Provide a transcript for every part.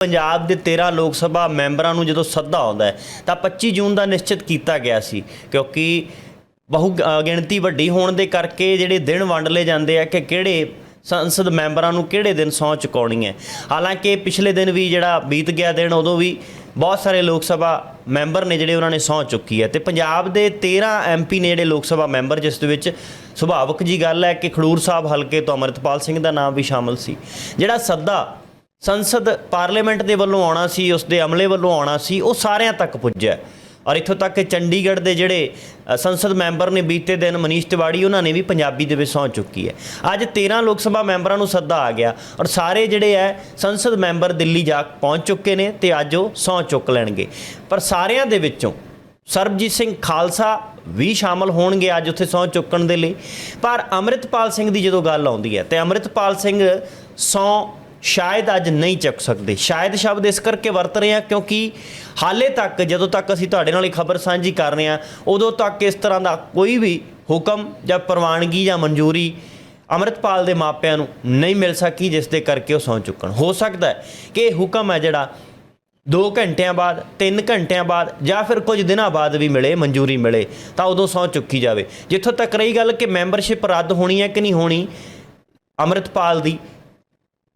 ਪੰਜਾਬ ਦੇ 13 ਲੋਕ ਸਭਾ ਮੈਂਬਰਾਂ ਨੂੰ ਜਦੋਂ ਸੱਦਾ ਆਉਂਦਾ ਹੈ, ਤਾਂ 25 ਜੂਨ ਦਾ ਨਿਸ਼ਚਿਤ ਕੀਤਾ ਗਿਆ ਸੀ, ਕਿਉਂਕਿ ਬਹੁ ਗਿਣਤੀ ਵੱਡੀ ਹੋਣ ਦੇ ਕਰਕੇ ਜਿਹੜੇ ਦਿਨ ਵੰਡ ਲਏ ਜਾਂਦੇ ਆ ਕਿ ਕਿਹੜੇ ਸੰਸਦ ਮੈਂਬਰਾਂ ਨੂੰ ਕਿਹੜੇ ਦਿਨ ਸਹੁੰ ਚੁਕਾਉਣੀ ਹੈ। ਹਾਲਾਂਕਿ ਪਿਛਲੇ ਦਿਨ ਵੀ ਜਿਹੜਾ ਬੀਤ ਗਿਆ ਦਿਨ, ਉਦੋਂ ਵੀ ਬਹੁਤ ਸਾਰੇ ਲੋਕ ਸਭਾ ਮੈਂਬਰ ਨੇ ਜਿਹੜੇ ਉਹਨਾਂ ਨੇ ਸਹੁੰ ਚੁੱਕੀ ਹੈ। ਤੇ ਪੰਜਾਬ ਦੇ 13 ਐਮਪੀ ਨੇ ਜਿਹੜੇ ਲੋਕ ਸਭਾ ਮੈਂਬਰ, ਜਿਸ ਦੇ ਵਿੱਚ ਸੁਭਾਵਕ ਜੀ ਗੱਲ ਹੈ ਕਿ ਖਡੂਰ ਸਾਹਿਬ ਹਲਕੇ ਤੋਂ ਅਮਰਿਤਪਾਲ ਸਿੰਘ ਦਾ ਨਾਮ ਵੀ ਸ਼ਾਮਲ ਸੀ। ਜਿਹੜਾ ਸੱਦਾ ਸੰਸਦ ਪਾਰਲੀਮੈਂਟ ਦੇ ਵੱਲੋਂ ਆਉਣਾ ਸੀ ਉਸ ਦੇ ਅਮਲੇ ਵੱਲੋਂ ਆਉਣਾ ਸੀ, ਉਹ ਸਾਰਿਆਂ ਤੱਕ ਪੁੱਜਿਆ। ਔਰ ਇੱਥੋਂ ਤੱਕ ਕਿ ਚੰਡੀਗੜ੍ਹ ਦੇ ਜਿਹੜੇ ਸੰਸਦ ਮੈਂਬਰ ਨੇ ਬੀਤੇ ਦਿਨ ਮਨੀਸ਼ ਤਿਵਾੜੀ, ਉਹਨਾਂ ਨੇ ਵੀ ਪੰਜਾਬੀ ਦੇ ਵਿੱਚ ਸਹੁੰ ਚੁੱਕੀ ਹੈ। ਅੱਜ 13 ਲੋਕ ਸਭਾ ਮੈਂਬਰਾਂ ਨੂੰ ਸੱਦਾ ਆ ਗਿਆ ਔਰ ਸਾਰੇ ਜਿਹੜੇ ਹੈ, ਸੰਸਦ ਮੈਂਬਰ ਦਿੱਲੀ ਜਾ ਪਹੁੰਚ ਚੁੱਕੇ ਨੇ ਤੇ ਅੱਜ ਉਹ ਸਹੁੰ ਚੁੱਕ ਲੈਣਗੇ। ਪਰ ਸਾਰਿਆਂ ਦੇ ਵਿੱਚੋਂ ਸਰਬਜੀਤ ਸਿੰਘ ਖਾਲਸਾ ਵੀ ਸ਼ਾਮਲ ਹੋਣਗੇ ਅੱਜ ਉੱਥੇ ਸਹੁੰ ਚੁੱਕਣ ਦੇ ਲਈ। ਪਰ ਅੰਮ੍ਰਿਤਪਾਲ ਸਿੰਘ ਦੀ ਜਦੋਂ ਗੱਲ ਆਉਂਦੀ ਹੈ, ਤੇ ਅੰਮ੍ਰਿਤਪਾਲ ਸਿੰਘ ਸਹੁੰ ਸ਼ਾਇਦ ਅੱਜ ਨਹੀਂ ਚੁੱਕ ਸਕਦੇ। ਸ਼ਾਇਦ ਸ਼ਬਦ ਇਸ ਕਰਕੇ ਵਰਤ ਰਹੇ ਹਾਂ ਕਿਉਂਕਿ ਹਾਲੇ ਤੱਕ, ਜਦੋਂ ਤੱਕ ਅਸੀਂ ਤੁਹਾਡੇ ਨਾਲ ਇਹ ਖਬਰ ਸਾਂਝੀ ਕਰ ਰਹੇ ਹਾਂ, ਉਦੋਂ ਤੱਕ ਇਸ ਤਰ੍ਹਾਂ ਦਾ ਕੋਈ ਵੀ ਹੁਕਮ ਜਾਂ ਪ੍ਰਵਾਨਗੀ ਜਾਂ ਮਨਜ਼ੂਰੀ ਅੰਮ੍ਰਿਤਪਾਲ ਦੇ ਮਾਪਿਆਂ ਨੂੰ ਨਹੀਂ ਮਿਲ ਸਕੀ, ਜਿਸ ਦੇ ਕਰਕੇ ਉਹ ਸਹੁੰ ਚੁੱਕਣ। ਹੋ ਸਕਦਾ ਕਿ ਇਹ ਹੁਕਮ ਹੈ ਜਿਹੜਾ 2 ਘੰਟਿਆਂ ਬਾਅਦ 3 ਘੰਟਿਆਂ ਬਾਅਦ ਜਾਂ ਫਿਰ ਕੁਝ ਦਿਨਾਂ ਬਾਅਦ ਵੀ ਮਿਲੇ, ਮਨਜ਼ੂਰੀ ਮਿਲੇ, ਤਾਂ ਉਦੋਂ ਸਹੁੰ ਚੁੱਕੀ ਜਾਵੇ। ਜਿੱਥੋਂ ਤੱਕ ਰਹੀ ਗੱਲ ਕਿ ਮੈਂਬਰਸ਼ਿਪ ਰੱਦ ਹੋਣੀ ਹੈ ਕਿ ਨਹੀਂ ਹੋਣੀ, ਅੰਮ੍ਰਿਤਪਾਲ ਦੀ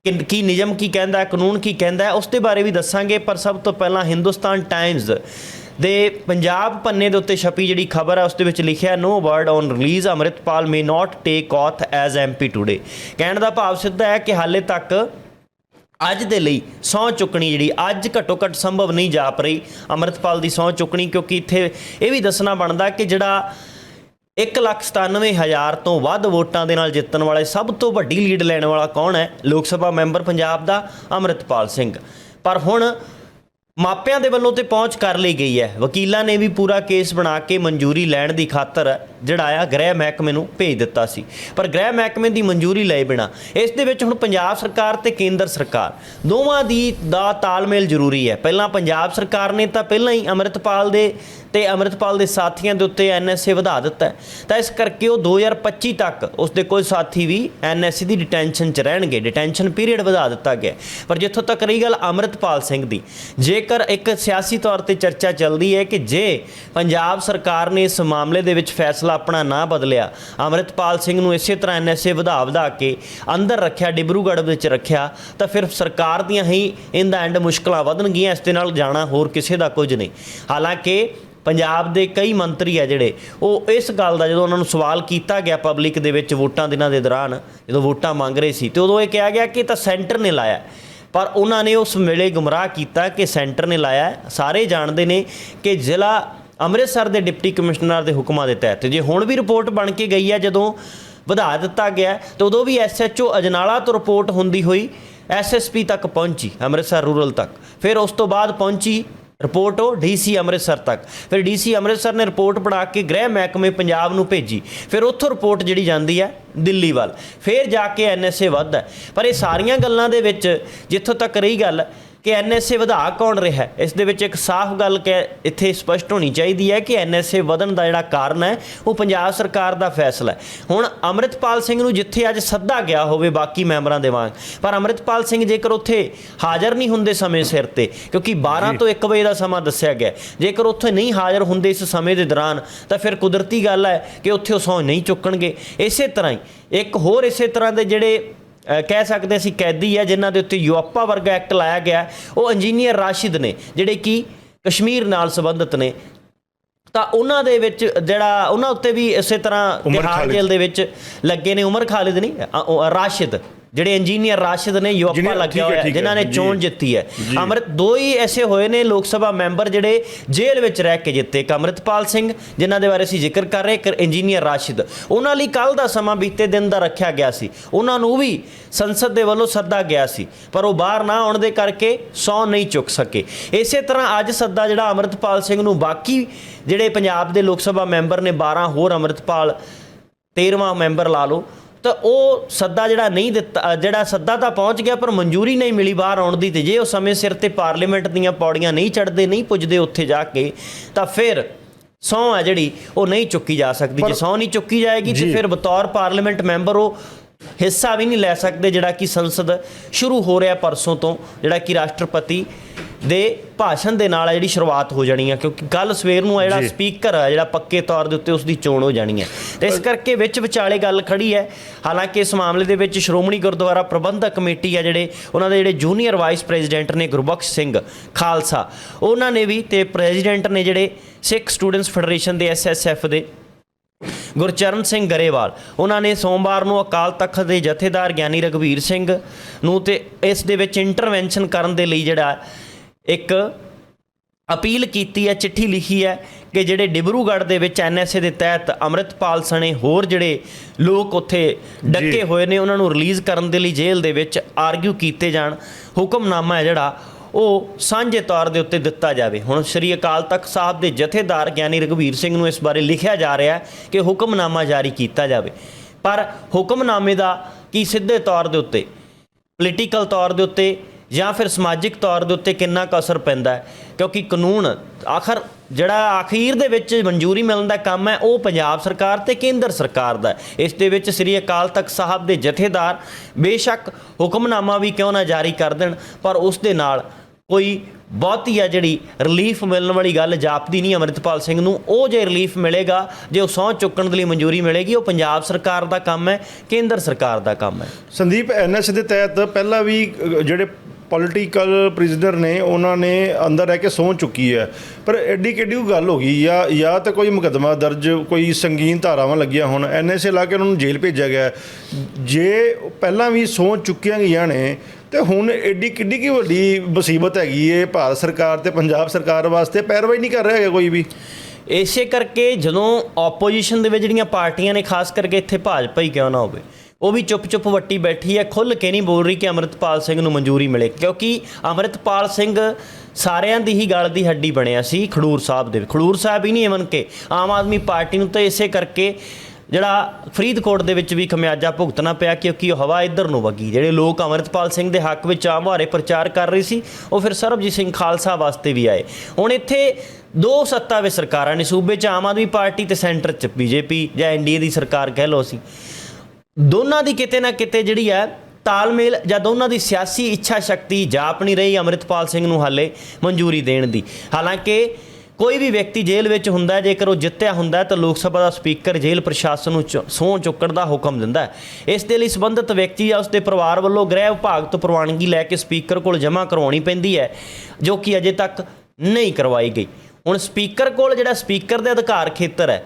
ਕਿ ਕੀ ਨਿਯਮ ਕੀ ਕਹਿੰਦਾ ਹੈ ਕਾਨੂੰਨ ਕੀ ਕਹਿੰਦਾ ਹੈ ਉਸ ਦੇ ਬਾਰੇ ਵੀ ਦੱਸਾਂਗੇ, ਪਰ ਸਭ ਤੋਂ ਪਹਿਲਾਂ ਹਿੰਦੁਸਤਾਨ ਟਾਈਮਜ਼ ਦੇ ਪੰਜਾਬ ਪੰਨੇ ਦੇ ਉੱਤੇ ਛਪੀ ਜਿਹੜੀ ਖਬਰ ਹੈ ਉਸ ਦੇ ਵਿੱਚ ਲਿਖਿਆ no word on release Amritpal may not take oath as MP today ਕਹਿਣ ਦਾ ਭਾਵ ਸਿੱਧਾ ਹੈ ਕਿ ਹਾਲੇ ਤੱਕ ਅੱਜ ਦੇ ਲਈ ਸਹੁੰ ਚੁੱਕਣੀ ਜਿਹੜੀ ਅੱਜ ਘੱਟੋ ਘੱਟ ਸੰਭਵ ਨਹੀਂ ਜਾਪ ਰਹੀ, ਅੰਮ੍ਰਿਤਪਾਲ ਦੀ ਸਹੁੰ ਚੁੱਕਣੀ, ਕਿਉਂਕਿ ਇੱਥੇ ਇਹ ਵੀ ਦੱਸਣਾ ਬਣਦਾ ਕਿ ਜਿਹੜਾ 197000 ਤੋਂ ਵੱਧ ਵੋਟਾਂ ਦੇ ਨਾਲ ਜਿੱਤਣ ਵਾਲੇ ਸਭ ਤੋਂ ਵੱਡੀ ਲੀਡ ਲੈਣ ਵਾਲਾ ਕੌਣ ਹੈ? ਲੋਕ ਸਭਾ ਮੈਂਬਰ ਪੰਜਾਬ ਦਾ ਅੰਮ੍ਰਿਤਪਾਲ ਸਿੰਘ। ਪਰ ਹੁਣ ਮਾਪਿਆਂ ਦੇ ਵੱਲੋਂ ਤੇ ਪਹੁੰਚ ਕਰ ਲਈ ਗਈ ਹੈ। ਵਕੀਲਾਂ ਨੇ ਵੀ ਪੂਰਾ ਕੇਸ ਬਣਾ ਕੇ ਮਨਜ਼ੂਰੀ ਲੈਣ ਦੀ ਖਾਤਰ ਜਿਹੜਾ ਆ ਗ੍ਰਹਿ ਮਹਿਕਮੇ ਨੂੰ ਭੇਜ ਦਿੱਤਾ ਸੀ। ਪਰ ਗ੍ਰਹਿ ਮਹਿਕਮੇ ਦੀ ਮਨਜ਼ੂਰੀ ਲਏ ਬਿਨਾ ਇਸ ਦੇ ਵਿੱਚ ਹੁਣ ਪੰਜਾਬ ਸਰਕਾਰ ਤੇ ਕੇਂਦਰ ਸਰਕਾਰ ਦੋਵਾਂ ਦੀ ਦਾ ਤਾਲਮੇਲ ਜ਼ਰੂਰੀ ਹੈ। ਪਹਿਲਾਂ ਪੰਜਾਬ ਸਰਕਾਰ ਨੇ ਤਾਂ ਪਹਿਲਾਂ ਹੀ ਅੰਮ੍ਰਿਤਪਾਲ ਦੇ ਤੇ ਅੰਮ੍ਰਿਤਪਾਲ ਦੇ ਸਾਥੀਆਂ ਦੇ ਉੱਤੇ ਐਨਐਸਏ ਵਧਾ ਦਿੱਤਾ ਤਾਂ ਇਸ ਕਰਕੇ ਉਹ 2025 ਤੱਕ ਉਸ ਦੇ ਕੋਈ ਸਾਥੀ ਵੀ ਐਨਐਸਏ ਦੀ ਡਿਟੈਂਸ਼ਨ 'ਚ ਰਹਿਣਗੇ। ਡਿਟੈਂਸ਼ਨ ਪੀਰੀਅਡ ਵਧਾ ਦਿੱਤਾ ਗਿਆ ਪਰ ਜਿੱਥੋਂ ਤੱਕ ਰਹੀ ਗੱਲ ਅੰਮ੍ਰਿਤਪਾਲ ਸਿੰਘ ਦੀ, ਜੇਕਰ ਇੱਕ ਸਿਆਸੀ ਤੌਰ ਤੇ ਚਰਚਾ ਚੱਲਦੀ ਹੈ ਕਿ ਜੇ ਪੰਜਾਬ ਸਰਕਾਰ ਨੇ ਇਸ ਮਾਮਲੇ ਦੇ ਵਿੱਚ ਫੈਸਲਾ ਆਪਣਾ ਨਾ ਬਦਲਿਆ, ਅੰਮ੍ਰਿਤਪਾਲ ਸਿੰਘ ਨੂੰ ਇਸੇ ਤਰ੍ਹਾਂ ਐਨਐਸਏ ਵਧਾ ਵਧਾ ਕੇ ਅੰਦਰ ਰੱਖਿਆ, ਡਿਬਰੂਗੜ੍ਹ ਵਿੱਚ ਰੱਖਿਆ, ਤਾਂ ਫਿਰ ਸਰਕਾਰ ਦੀਆਂ ਹੀ ਇਨ ਦਾ ਐਂਡ ਮੁਸ਼ਕਲਾਂ ਵਧਣਗੀਆਂ। ਇਸ ਦੇ ਨਾਲ ਜਾਣਾ ਹੋਰ ਕਿਸੇ ਦਾ ਕੁਝ ਨਹੀਂ। ਹਾਲਾਂਕਿ ਪੰਜਾਬ ਦੇ ਕਈ ਮੰਤਰੀ ਆ ਜਿਹੜੇ ਉਹ ਇਸ ਗੱਲ ਦਾ ਜਦੋਂ ਉਹਨਾਂ ਨੂੰ ਸਵਾਲ ਕੀਤਾ ਗਿਆ ਪਬਲਿਕ ਦੇ ਵਿੱਚ ਵੋਟਾਂ ਦਿਨਾਂ ਦੇ ਦੌਰਾਨ ਜਦੋਂ ਵੋਟਾਂ ਮੰਗ ਰਹੇ ਸੀ ਤੇ ਉਦੋਂ ਇਹ ਕਿਹਾ ਗਿਆ ਕਿ ਤਾਂ ਸੈਂਟਰ ਨੇ ਲਾਇਆ। ਪਰ ਉਹਨਾਂ ਨੇ ਉਸ ਵੇਲੇ ਗੁੰਮਰਾਹ ਕੀਤਾ ਕਿ ਸੈਂਟਰ ਨੇ ਲਾਇਆ। ਸਾਰੇ ਜਾਣਦੇ ਨੇ ਕਿ ਜ਼ਿਲ੍ਹਾ ਅੰਮ੍ਰਿਤਸਰ ਦੇ ਡਿਪਟੀ ਕਮਿਸ਼ਨਰ ਦੇ ਹੁਕਮਾਂ ਦੇ ਤਹਿਤ ਜੇ ਹੁਣ ਵੀ ਰਿਪੋਰਟ ਬਣ ਕੇ ਗਈ ਹੈ ਜਦੋਂ ਵਧਾ ਦਿੱਤਾ ਗਿਆ ਹੈ, ਤੇ ਉਦੋਂ ਵੀ ਐਸਐਚਓ ਅਜਨਾਲਾ ਤੋਂ ਰਿਪੋਰਟ ਹੁੰਦੀ ਹੋਈ ਐਸਐਸਪੀ ਤੱਕ ਪਹੁੰਚੀ ਅੰਮ੍ਰਿਤਸਰ ਰੂਰਲ ਤੱਕ। ਫਿਰ ਉਸ ਤੋਂ ਬਾਅਦ ਪਹੁੰਚੀ ਰਿਪੋਰਟ ਉਹ ਡੀਸੀ ਅੰਮ੍ਰਿਤਸਰ ਤੱਕ। ਫਿਰ ਡੀਸੀ ਅੰਮ੍ਰਿਤਸਰ ਨੇ ਰਿਪੋਰਟ ਬਣਾ ਕੇ ਗ੍ਰਹਿ ਮਹਿਕਮੇ ਪੰਜਾਬ ਨੂੰ ਭੇਜੀ। ਫਿਰ ਉੱਥੋਂ ਰਿਪੋਰਟ ਜਿਹੜੀ ਜਾਂਦੀ ਹੈ, ਦਿੱਲੀ ਵੱਲ। ਫਿਰ ਜਾ ਕੇ ਐਨਐਸਏ ਵੱਧਦਾ ਪਰ ਇਹ ਸਾਰੀਆਂ ਗੱਲਾਂ ਦੇ ਵਿੱਚ ਜਿੱਥੋਂ ਤੱਕ ਰਹੀ ਗੱਲ ਕਿ ਐਨਐਸਏ ਵਧਾ ਕੌਣ ਰਿਹਾ? ਇਸ ਦੇ ਵਿੱਚ ਇੱਕ ਸਾਫ਼ ਗੱਲ ਕਿ ਇੱਥੇ ਸਪਸ਼ਟ ਹੋਣੀ ਚਾਹੀਦੀ ਹੈ ਕਿ ਐਨਐਸਏ ਵਧਣ ਦਾ ਜਿਹੜਾ ਕਾਰਨ ਹੈ ਉਹ ਪੰਜਾਬ ਸਰਕਾਰ ਦਾ ਫੈਸਲਾ ਹੈ ਹੁਣ ਅੰਮ੍ਰਿਤਪਾਲ ਸਿੰਘ ਨੂੰ ਜਿੱਥੇ ਅੱਜ ਸੱਦਾ ਗਿਆ ਹੋਵੇ ਬਾਕੀ ਮੈਂਬਰਾਂ ਦੇ ਵਾਂਗ ਪਰ ਅੰਮ੍ਰਿਤਪਾਲ ਸਿੰਘ ਜੇਕਰ ਉੱਥੇ ਹਾਜ਼ਰ ਨਹੀਂ ਹੁੰਦੇ ਸਮੇਂ ਸਿਰ ਤੇ ਕਿਉਂਕਿ 12 ਤੋਂ 1 ਵਜੇ ਦਾ ਸਮਾਂ ਦੱਸਿਆ ਗਿਆ। ਜੇਕਰ ਉੱਥੇ ਨਹੀਂ ਹਾਜ਼ਰ ਹੁੰਦੇ ਇਸ ਸਮੇਂ ਦੇ ਦੌਰਾਨ ਤਾਂ ਫਿਰ ਕੁਦਰਤੀ ਗੱਲ ਹੈ ਕਿ ਉੱਥੇ ਉਹ ਸਹੁੰ ਨਹੀਂ ਚੁੱਕਣਗੇ ਇਸੇ ਤਰ੍ਹਾਂ ਹੀ ਇੱਕ ਹੋਰ ਇਸੇ ਤਰ੍ਹਾਂ ਦੇ ਜਿਹੜੇ ਕਹਿ ਸਕਦੇ ਅਸੀਂ ਕੈਦੀ ਹੈ ਜਿਨ੍ਹਾਂ ਦੇ ਉੱਤੇ ਯੂਆਪਾ ਵਰਗਾ ਐਕਟ ਲਾਇਆ ਗਿਆ। ਉਹ ਇੰਜੀਨੀਅਰ ਰਾਸ਼ਿਦ ਨੇ ਜਿਹੜੇ ਕਿ ਕਸ਼ਮੀਰ ਨਾਲ ਸੰਬੰਧਿਤ ਨੇ। ਤਾਂ ਉਹਨਾਂ ਦੇ ਵਿੱਚ ਜਿਹੜਾ ਉਹਨਾਂ ਉੱਤੇ ਵੀ ਇਸੇ ਤਰ੍ਹਾਂ ਤਿਹਾੜ। ਜੇਲ੍ਹ ਦੇ ਵਿੱਚ ਲੱਗੇ ਨੇ ਉਮਰ ਖਾਲਿਦ ਨਹੀਂ ਰਾਸ਼ਿਦ। ਜਿਹੜੇ ਇੰਜੀਨੀਅਰ ਰਾਸ਼ਿਦ ਨੇ ਜਿਹਨੇ- ਲੱਗਿਆ ਹੋਇਆ ਜਿਨ੍ਹਾਂ ਨੇ। ਚੋਣ ਜਿੱਤੀ ਹੈ। ਅੰਮ੍ਰਿਤ ਦੋ ਹੀ ਐਸੇ ਹੋਏ ਨੇ ਲੋਕ ਸਭਾ ਮੈਂਬਰ ਜਿਹੜੇ ਜੇਲ੍ਹ ਵਿੱਚ ਰਹਿ ਕੇ ਜਿੱਤੇ। ਇੱਕ ਅੰਮ੍ਰਿਤਪਾਲ ਸਿੰਘ ਜਿਨ੍ਹਾਂ ਦੇ ਬਾਰੇ ਅਸੀਂ ਜ਼ਿਕਰ ਕਰ ਰਹੇ ਇੱਕ ਇੰਜੀਨੀਅਰ ਰਾਸ਼ਿਦ। ਉਹਨਾਂ ਲਈ ਕੱਲ ਦਾ ਸਮਾਂ ਬੀਤੇ ਦਿਨ ਦਾ ਰੱਖਿਆ ਗਿਆ ਸੀ। ਉਹਨਾਂ ਨੂੰ ਵੀ ਸੰਸਦ ਦੇ ਵੱਲੋਂ ਸੱਦਾ ਗਿਆ ਸੀ ਪਰ ਉਹ ਬਾਹਰ ਨਾ ਆਉਣ ਦੇ ਕਰਕੇ ਸੌ ਨਹੀਂ ਚੁੱਕ ਸਕੇ। ਇਸੇ ਤਰ੍ਹਾਂ ਅੱਜ ਸੱਦਾ ਜਿਹੜਾ ਅੰਮ੍ਰਿਤਪਾਲ ਸਿੰਘ ਨੂੰ ਬਾਕੀ ਜਿਹੜੇ ਪੰਜਾਬ ਦੇ ਲੋਕ ਸਭਾ ਮੈਂਬਰ ਨੇ 12 ਹੋਰ ਅੰਮ੍ਰਿਤਪਾਲ 13ਵਾਂ ਮੈਂਬਰ ਲਾ ਲਓ ਤਾਂ ਉਹ ਸੱਦਾ ਜਿਹੜਾ ਨਹੀਂ ਦਿੱਤਾ ਜਿਹੜਾ ਸੱਦਾ ਤਾਂ ਪਹੁੰਚ ਗਿਆ ਪਰ ਮਨਜ਼ੂਰੀ ਨਹੀਂ ਮਿਲੀ ਬਾਹਰ ਆਉਣ ਦੀ ਤੇ ਜੇ ਉਹ ਸਮੇਂ ਸਿਰ ਤੇ ਪਾਰਲੀਮੈਂਟ ਦੀਆਂ ਪੌੜੀਆਂ ਨਹੀਂ ਚੜਦੇ ਨਹੀਂ ਪੁੱਜਦੇ ਉੱਥੇ ਜਾ ਕੇ ਤਾਂ ਫਿਰ ਸਹੁੰ ਹੈ ਜਿਹੜੀ ਉਹ ਨਹੀਂ ਚੁੱਕੀ ਜਾ ਸਕਦੀ ਜੇ ਸਹੁੰ ਨਹੀਂ ਚੁੱਕੀ ਜਾਏਗੀ ਤੇ। ਫਿਰ ਬਤੌਰ ਪਾਰਲੀਮੈਂਟ ਮੈਂਬਰ ਉਹ ਹਿੱਸਾ ਵੀ ਨਹੀਂ ਲੈ ਸਕਦੇ ਜਿਹੜਾ ਕਿ ਸੰਸਦ ਸ਼ੁਰੂ ਹੋ ਰਿਹਾ ਪਰਸੋਂ ਤੋਂ ਜਿਹੜਾ ਕਿ ਰਾਸ਼ਟਰਪਤੀ ਦੇ ਭਾਸ਼ਣ ਦੇ ਨਾਲ ਆ ਜਿਹੜੀ ਸ਼ੁਰੂਆਤ ਹੋ ਜਾਣੀ ਹੈ ਕਿਉਂਕਿ ਕੱਲ ਸਵੇਰ ਨੂੰ ਆ ਜਿਹੜਾ। ਸਪੀਕਰ ਆ ਜਿਹੜਾ ਪੱਕੇ ਤੌਰ ਦੇ ਉੱਤੇ ਉਸ ਦੀ ਚੋਣ ਹੋ ਜਾਣੀ ਹੈ ਤੇ ਇਸ ਕਰਕੇ ਵਿੱਚ ਵਿਚਾਲੇ ਗੱਲ ਖੜੀ ਹੈ ਹਾਲਾਂਕਿ ਇਸ ਮਾਮਲੇ ਦੇ ਵਿੱਚ ਸ਼੍ਰੋਮਣੀ ਗੁਰਦੁਆਰਾ ਪ੍ਰਬੰਧਕ ਕਮੇਟੀ ਆ ਜਿਹੜੇ ਉਹਨਾਂ ਦੇ ਜਿਹੜੇ ਜੂਨੀਅਰ ਵਾਈਸ ਪ੍ਰੈਜ਼ੀਡੈਂਟ ਨੇ ਗੁਰਬਖਸ਼ ਸਿੰਘ ਖਾਲਸਾ ਉਹਨਾਂ ਨੇ ਵੀ ਤੇ ਪ੍ਰੈਜ਼ੀਡੈਂਟ ਨੇ ਜਿਹੜੇ ਸਿੱਖ ਸਟੂਡੈਂਟਸ ਫੈਡਰੇਸ਼ਨ ਦੇ ਐਸਐਸਐਫ ਦੇ ਗੁਰਚਰਨ ਸਿੰਘ ਗਰੇਵਾਲ ਉਹਨਾਂ ਨੇ ਸੋਮਵਾਰ ਨੂੰ ਅਕਾਲ ਤਖਤ ਦੇ ਜਥੇਦਾਰ ਗਿਆਨੀ ਰਗਵੀਰ ਸਿੰਘ ਨੂੰ ਤੇ ਇਸ ਦੇ ਵਿੱਚ ਇੰਟਰਵੈਂਸ਼ਨ ਕਰਨ ਦੇ ਲਈ ਜਿਹੜਾ ਇੱਕ ਅਪੀਲ ਕੀਤੀ ਹੈ ਚਿੱਠੀ ਲਿਖੀ ਹੈ ਕਿ ਜਿਹੜੇ ਡਿਬਰੂਗੜ੍ਹ ਦੇ ਵਿੱਚ ਐਨਐਸਏ ਦੇ ਤਹਿਤ ਅੰਮ੍ਰਿਤਪਾਲ ਸਣੇ ਹੋਰ ਜਿਹੜੇ ਲੋਕ ਉੱਥੇ ਡੱਕੇ ਹੋਏ ਨੇ ਉਹਨਾਂ ਨੂੰ ਰਿਲੀਜ਼ ਕਰਨ ਦੇ ਲਈ ਜੇਲ੍ਹ ਦੇ ਵਿੱਚ ਆਰਗੂ ਕੀਤੇ ਜਾਣ। ਹੁਕਮਨਾਮਾ ਹੈ ਜਿਹੜਾ ਉਹ ਸਾਂਝੇ ਤੌਰ ਦੇ ਉੱਤੇ ਦਿੱਤਾ ਜਾਵੇ। ਹੁਣ ਸ੍ਰੀ ਅਕਾਲ ਤਖਤ ਸਾਹਿਬ ਦੇ ਜਥੇਦਾਰ ਗਿਆਨੀ ਰਘਵੀਰ ਸਿੰਘ ਨੂੰ ਇਸ ਬਾਰੇ ਲਿਖਿਆ ਜਾ ਰਿਹਾ ਹੈ ਕਿ ਹੁਕਮਨਾਮਾ ਜਾਰੀ ਕੀਤਾ ਜਾਵੇ। ਪਰ ਹੁਕਮਨਾਮੇ ਦਾ ਕੀ ਸਿੱਧੇ ਤੌਰ ਦੇ ਉੱਤੇ ਪੋਲੀਟੀਕਲ ਤੌਰ ਦੇ ਉੱਤੇ ਜਾਂ ਫਿਰ ਸਮਾਜਿਕ ਤੌਰ ਦੇ ਉੱਤੇ ਕਿੰਨਾ ਕੁ ਅਸਰ ਪੈਂਦਾ ਕਿਉਂਕਿ ਕਾਨੂੰਨ ਆਖਰ ਜਿਹੜਾ ਅਖੀਰ ਦੇ ਵਿੱਚ ਮਨਜ਼ੂਰੀ ਮਿਲਣ ਦਾ ਕੰਮ ਹੈ, ਉਹ ਪੰਜਾਬ ਸਰਕਾਰ ਤੇ ਕੇਂਦਰ ਸਰਕਾਰ ਦਾ ਇਸ ਦੇ ਵਿੱਚ ਸ੍ਰੀ ਅਕਾਲ ਤਖਤ ਸਾਹਿਬ ਦੇ ਜਥੇਦਾਰ ਬੇਸ਼ੱਕ ਹੁਕਮਨਾਮਾ ਵੀ ਕਿਉਂ ਨਾ ਜਾਰੀ ਕਰ ਦੇਣ, ਪਰ ਉਸ ਦੇ ਨਾਲ ਕੋਈ ਬਹੁਤੀ ਆ ਜਿਹੜੀ ਰਿਲੀਫ ਮਿਲਣ ਵਾਲੀ ਗੱਲ ਜਾਪਦੀ ਨਹੀਂ ਅਮਰਿਤਪਾਲ ਸਿੰਘ ਨੂੰ। ਉਹ ਜੇ ਰਿਲੀਫ ਮਿਲੇਗਾ, ਜੇ ਉਹ ਸਹੁੰ ਚੁੱਕਣ ਦੇ ਲਈ ਮਨਜ਼ੂਰੀ ਮਿਲੇਗੀ, ਉਹ ਪੰਜਾਬ ਸਰਕਾਰ ਦਾ ਕੰਮ ਹੈ, ਕੇਂਦਰ ਸਰਕਾਰ ਦਾ ਕੰਮ ਹੈ। ਸੰਦੀਪ ਐਨਐਸ ਦੇ ਤਹਿਤ ਪਹਿਲਾਂ ਵੀ ਜਿਹੜੇ ਪੋਲੀਟੀਕਲ ਪ੍ਰਿਜ਼ਨਰ ਨੇ, ਉਹਨਾਂ ਨੇ ਅੰਦਰ ਰਹਿ ਕੇ ਸੌਂ ਚੁੱਕੀ ਹੈ। ਪਰ ਐਡੀ ਕਿੱਡੀ ਗੱਲ ਹੋ ਗਈ, ਜਾਂ ਜਾਂ ਤਾਂ ਕੋਈ ਮੁਕੱਦਮਾ ਦਰਜ, ਕੋਈ ਸੰਗੀਨ ਧਾਰਾਵਾਂ ਲੱਗੀਆਂ ਹੁਣ ਐਨਐਸਏ ਲਾ ਕੇ ਉਹਨਾਂ ਨੂੰ ਜੇਲ੍ਹ ਭੇਜਿਆ ਗਿਆ। ਜੇ ਪਹਿਲਾਂ ਵੀ ਸੌਂ ਚੁੱਕੀਆਂ ਗਈਆਂ ਨੇ, ਤੇ ਹੁਣ ਐਡੀ ਕਿੱਡੀ ਕੀ ਵੱਡੀ ਮੁਸੀਬਤ ਹੈਗੀ ਏ, ਭਾਰਤ ਸਰਕਾਰ ਤੇ ਪੰਜਾਬ ਸਰਕਾਰ ਵਾਸਤੇ ਪੈਰਵਾਈ ਨਹੀਂ ਕਰ ਰਿਹਾ ਹੈਗਾ ਕੋਈ ਵੀ। ਇਸੇ ਕਰਕੇ ਜਦੋਂ ਆਪੋਜੀਸ਼ਨ ਦੇ ਵਿੱਚ ਜਿਹੜੀਆਂ ਪਾਰਟੀਆਂ ਨੇ, ਖਾਸ ਕਰਕੇ ਇੱਥੇ ਭਾਜਪਾ ਹੀ ਕਿਉਂ ਨਾ ਹੋਵੇ ਉਹ ਵੀ ਚੁੱਪ-ਚੁੱਪ ਵੱਟੀ ਬੈਠੀ ਹੈ ਖੁੱਲ ਕੇ ਨਹੀਂ ਬੋਲ ਰਹੀ ਕਿ ਅਮਰਿਤਪਾਲ ਸਿੰਘ ਨੂੰ ਮਨਜ਼ੂਰੀ ਮਿਲੇ, ਕਿਉਂਕਿ ਅਮਰਿਤਪਾਲ ਸਿੰਘ ਸਾਰਿਆਂ ਦੀ ਹੀ ਗੱਲ ਦੀ ਹੱਡੀ ਬਣਿਆ ਸੀ ਖਡੂਰ ਸਾਹਿਬ ਦੇ ਖਡੂਰ ਸਾਹਿਬ ਹੀ ਨਹੀਂ ਇਵਨ ਕਿ ਆਮ ਆਦਮੀ ਪਾਰਟੀ ਨੂੰ ਤਾਂ ਇਸੇ ਕਰਕੇ ਜਿਹੜਾ ਫਰੀਦਕੋਟ ਦੇ ਵਿੱਚ ਵੀ ਖਮਿਆਜਾ ਭੁਗਤਣਾ ਪਿਆ, ਕਿਉਂਕਿ ਉਹ ਹਵਾ ਇੱਧਰ ਨੂੰ ਵਗੀ। ਜਿਹੜੇ ਲੋਕ ਅਮਰਿਤਪਾਲ ਸਿੰਘ ਦੇ ਹੱਕ ਵਿੱਚ ਆਮ ਹਾਰੇ ਪ੍ਰਚਾਰ ਕਰ ਰਹੇ ਸੀ, ਉਹ ਫਿਰ ਸਰਬਜੀਤ ਸਿੰਘ ਖਾਲਸਾ ਵਾਸਤੇ ਵੀ ਆਏ। ਹੁਣ ਇੱਥੇ ਦੋ ਸੱਤਾ ਵਿੱਚ ਸਰਕਾਰਾਂ ਨੇ, ਸੂਬੇ 'ਚ ਆਮ ਆਦਮੀ ਪਾਰਟੀ ਤੇ ਸੈਂਟਰ 'ਚ ਬੀਜੇਪੀ ਜਾਂ ਐਨਡੀਏ ਦੀ ਸਰਕਾਰ ਕਹਿ ਲਓ ਅਸੀਂ। ਦੋਨਾਂ ਦੀ ਕਿਤੇ ਨਾ ਕਿਤੇ ਜਿਹੜੀ ਹੈ ਤਾਲਮੇਲ ਜਾਂ ਦੋਨਾਂ ਦੀ ਸਿਆਸੀ ਇੱਛਾ ਸ਼ਕਤੀ ਜਾਪ ਨਹੀਂ ਰਹੀ ਅਮਰਿਤਪਾਲ ਸਿੰਘ ਨੂੰ ਹਾਲੇ ਮਨਜ਼ੂਰੀ ਦੇਣ ਦੀ। ਹਾਲਾਂਕਿ ਕੋਈ ਵੀ ਵਿਅਕਤੀ ਜੇਲ੍ਹ ਵਿੱਚ ਹੁੰਦਾ, ਜੇਕਰ ਉਹ ਜਿੱਤਿਆ ਹੁੰਦਾ ਤਾਂ ਲੋਕ ਸਭਾ ਦਾ ਸਪੀਕਰ ਜੇਲ੍ਹ ਪ੍ਰਸ਼ਾਸਨ ਨੂੰ ਚ- ਸਹੁੰ ਚੁੱਕਣ ਦਾ ਹੁਕਮ ਦਿੰਦਾ ਹੈ। ਇਸ ਦੇ ਲਈ ਸੰਬੰਧਿਤ ਵਿਅਕਤੀ ਜਾਂ ਉਸਦੇ ਪਰਿਵਾਰ ਵੱਲੋਂ ਗ੍ਰਹਿ ਵਿਭਾਗ ਤੋਂ ਪ੍ਰਵਾਨਗੀ ਲੈ ਕੇ ਸਪੀਕਰ ਕੋਲ ਜਮ੍ਹਾਂ ਕਰਵਾਉਣੀ ਪੈਂਦੀ ਹੈ, ਜੋ ਕਿ ਅਜੇ ਤੱਕ ਨਹੀਂ ਕਰਵਾਈ ਗਈ। ਹੁਣ ਸਪੀਕਰ ਕੋਲ ਜਿਹੜਾ ਸਪੀਕਰ ਦੇ ਅਧਿਕਾਰ ਖੇਤਰ ਹੈ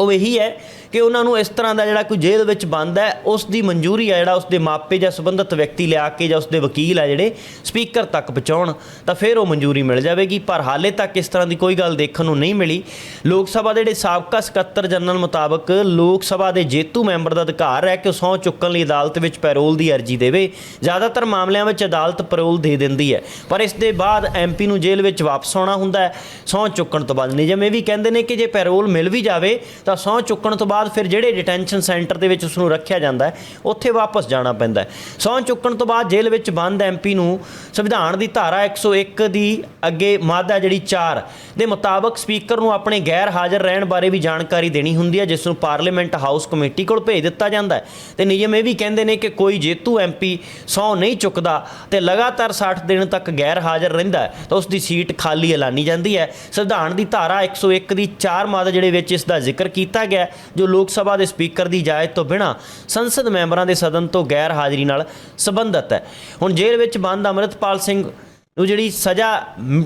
ਉਹ ਇਹੀ ਹੈ ਕਿ ਉਹਨਾਂ ਨੂੰ ਇਸ ਤਰ੍ਹਾਂ ਦਾ ਜਿਹੜਾ ਕੋਈ ਜੇਲ੍ਹ ਵਿੱਚ ਬੰਦ ਹੈ, ਉਸ ਦੀ ਮਨਜ਼ੂਰੀ ਹੈ ਜਿਹੜਾ ਉਸ ਦੇ ਮਾਪੇ ਜਾਂ ਸੰਬੰਧਿਤ ਵਿਅਕਤੀ ਲਿਆ ਕੇ ਜਾਂ ਉਸ ਦੇ ਵਕੀਲ ਆ ਜਿਹੜੇ ਸਪੀਕਰ ਤੱਕ ਪਹੁੰਚਾਉਣ, ਤਾਂ ਫਿਰ ਉਹ ਮਨਜ਼ੂਰੀ ਮਿਲ ਜਾਵੇਗੀ। ਪਰ ਹਾਲੇ ਤੱਕ ਇਸ ਤਰ੍ਹਾਂ ਦੀ ਕੋਈ ਗੱਲ ਦੇਖਣ ਨੂੰ ਨਹੀਂ ਮਿਲੀ। ਲੋਕ ਸਭਾ ਦੇ ਜਿਹੜੇ ਸਾਬਕਾ ਸਕੱਤਰ ਜਨਰਲ ਮੁਤਾਬਕ ਲੋਕ ਸਭਾ ਦੇ ਜੇਤੂ ਮੈਂਬਰ ਦਾ ਅਧਿਕਾਰ ਹੈ ਕਿ ਉਹ ਸਹੁੰ ਚੁੱਕਣ ਲਈ ਅਦਾਲਤ ਵਿੱਚ ਪੈਰੋਲ ਦੀ ਅਰਜ਼ੀ ਦੇਵੇ। ਜ਼ਿਆਦਾਤਰ ਮਾਮਲਿਆਂ ਵਿੱਚ ਅਦਾਲਤ ਪੈਰੋਲ ਦੇ ਦਿੰਦੀ ਹੈ। ਪਰ ਇਸ ਦੇ ਬਾਅਦ ਐਮਪੀ ਨੂੰ ਜੇਲ੍ਹ ਵਿੱਚ ਵਾਪਸ ਆਉਣਾ ਹੁੰਦਾ ਹੈ। ਸਹੁੰ ਚੁੱਕਣ ਤੋਂ ਬਾਅਦ ਨਿਯਮ ਇਹ ਵੀ ਕਹਿੰਦੇ ਨੇ ਕਿ ਜੇ ਪੈਰੋਲ ਮਿਲ ਵੀ ਜਾਵੇ ਤਾਂ ਸਹੁੰ ਚੁੱਕਣ ਤੋਂ ਬਾਅਦ ਫਿਰ ਜਿਹੜੇ ਡਿਟੈਂਸ਼ਨ ਸੈਂਟਰ ਦੇ ਵਿੱਚ ਉਸ ਨੂੰ ਰੱਖਿਆ ਜਾਂਦਾ ਹੈ, ਉੱਥੇ ਵਾਪਸ ਜਾਣਾ ਪੈਂਦਾ ਹੈ। ਸਹੁੰ ਚੁੱਕਣ ਤੋਂ ਬਾਅਦ ਜੇਲ੍ਹ ਵਿੱਚ ਬੰਦ ਐਮਪੀ ਨੂੰ ਸੰਵਿਧਾਨ ਦੀ ਧਾਰਾ 101 ਦੀ ਅੱਗੇ ਮਾਦਾ ਜਿਹੜੀ 4 ਦੇ ਮੁਤਾਬਕ ਸਪੀਕਰ ਨੂੰ ਆਪਣੇ ਗੈਰ ਹਾਜ਼ਰ ਰਹਿਣ ਬਾਰੇ ਵੀ ਜਾਣਕਾਰੀ ਦੇਣੀ ਹੁੰਦੀ ਹੈ, ਜਿਸ ਨੂੰ ਪਾਰਲੀਮੈਂਟ ਹਾਊਸ ਕਮੇਟੀ ਕੋਲ ਭੇਜ ਦਿੱਤਾ ਜਾਂਦਾ ਹੈ। ਤੇ ਨਿਯਮ ਇਹ ਵੀ ਕਹਿੰਦੇ ਨੇ ਕਿ ਕੋਈ ਜੇਤੂ ਐਮਪੀ ਸਹੁੰ ਨਹੀਂ ਚੁੱਕਦਾ ਤੇ ਲਗਾਤਾਰ 60 ਦਿਨ ਤੱਕ ਗੈਰ ਹਾਜ਼ਰ ਰਹਿੰਦਾ ਹੈ, ਤਾਂ ਉਸ ਦੀ ਸੀਟ ਖਾਲੀ ਐਲਾਨੀ ਜਾਂਦੀ ਹੈ। ਸੰਵਿਧਾਨ ਦੀ ਧਾਰਾ 101 ਦੀ 4 ਮਾਦਾ ਜਿਹੜੇ ਵਿੱਚ ਇਸ ਦਾ ਜ਼ਿਕਰ ਕੀਤਾ ਗਿਆ ਜੋ ਲੋਕ ਸਭਾ ਦੇ ਸਪੀਕਰ ਦੀ ਇਜਾਜ਼ਤ ਤੋਂ ਬਿਨਾ ਸੰਸਦ ਮੈਂਬਰਾਂ ਦੇ ਸਦਨ ਤੋਂ ਗੈਰ ਹਾਜ਼ਰੀ ਨਾਲ ਸੰਬੰਧਿਤ ਹੈ। ਹੁਣ ਜੇਲ੍ਹ ਵਿੱਚ ਬੰਦ ਅਮਰਿਤਪਾਲ ਸਿੰਘ ਨੂੰ ਜਿਹੜੀ ਸਜ਼ਾ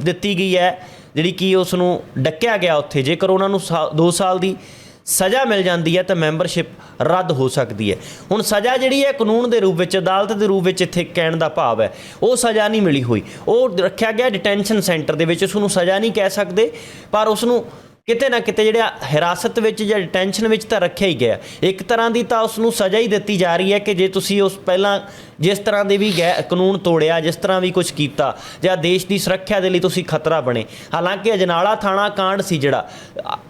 ਦਿੱਤੀ ਗਈ ਹੈ, ਜਿਹੜੀ ਕਿ ਉਸ ਨੂੰ ਡੱਕਿਆ ਗਿਆ ਉੱਥੇ, ਜੇਕਰ ਉਹਨਾਂ ਨੂੰ 2 ਸਾਲ ਦੀ ਸਜ਼ਾ ਮਿਲ ਜਾਂਦੀ ਹੈ, ਤਾਂ ਮੈਂਬਰਸ਼ਿਪ ਰੱਦ ਹੋ ਸਕਦੀ ਹੈ। ਹੁਣ ਸਜ਼ਾ ਜਿਹੜੀ ਹੈ, ਕਾਨੂੰਨ ਦੇ ਰੂਪ ਵਿੱਚ, ਅਦਾਲਤ ਦੇ ਰੂਪ ਵਿੱਚ ਇੱਥੇ ਕਹਿਣ ਦਾ ਭਾਵ ਹੈ, ਉਹ ਸਜ਼ਾ ਨਹੀਂ ਮਿਲੀ ਹੋਈ। ਉਹ ਰੱਖਿਆ ਗਿਆ ਡਿਟੈਂਸ਼ਨ ਸੈਂਟਰ ਦੇ ਵਿੱਚ, ਉਸ ਨੂੰ ਸਜ਼ਾ ਨਹੀਂ ਕਹਿ ਸਕਦੇ, ਪਰ ਉਸ ਨੂੰ ਕਿਤੇ ਨਾ ਕਿਤੇ ਜਿਹੜਾ ਹਿਰਾਸਤ ਵਿੱਚ ਜਾਂ ਡਿਟੈਂਸ਼ਨ ਵਿੱਚ ਤਾਂ ਰੱਖਿਆ ਹੀ ਗਿਆ। ਇੱਕ ਤਰ੍ਹਾਂ ਦੀ ਤਾਂ ਉਸ ਨੂੰ ਸਜ਼ਾ ਹੀ ਦਿੱਤੀ ਜਾ ਰਹੀ ਹੈ ਕਿ ਜੇ ਤੁਸੀਂ ਉਸ ਪਹਿਲਾਂ ਜਿਸ ਤਰ੍ਹਾਂ ਦੇ ਵੀ ਗੈ ਕਾਨੂੰਨ ਤੋੜਿਆ, ਜਿਸ ਤਰ੍ਹਾਂ ਵੀ ਕੁਝ ਕੀਤਾ, ਜਾਂ ਦੇਸ਼ ਦੀ ਸੁਰੱਖਿਆ ਦੇ ਲਈ ਤੁਸੀਂ ਖਤਰਾ ਬਣੇ। ਹਾਲਾਂਕਿ ਅਜਨਾਲਾ ਥਾਣਾ ਕਾਂਡ ਸੀ ਜਿਹੜਾ।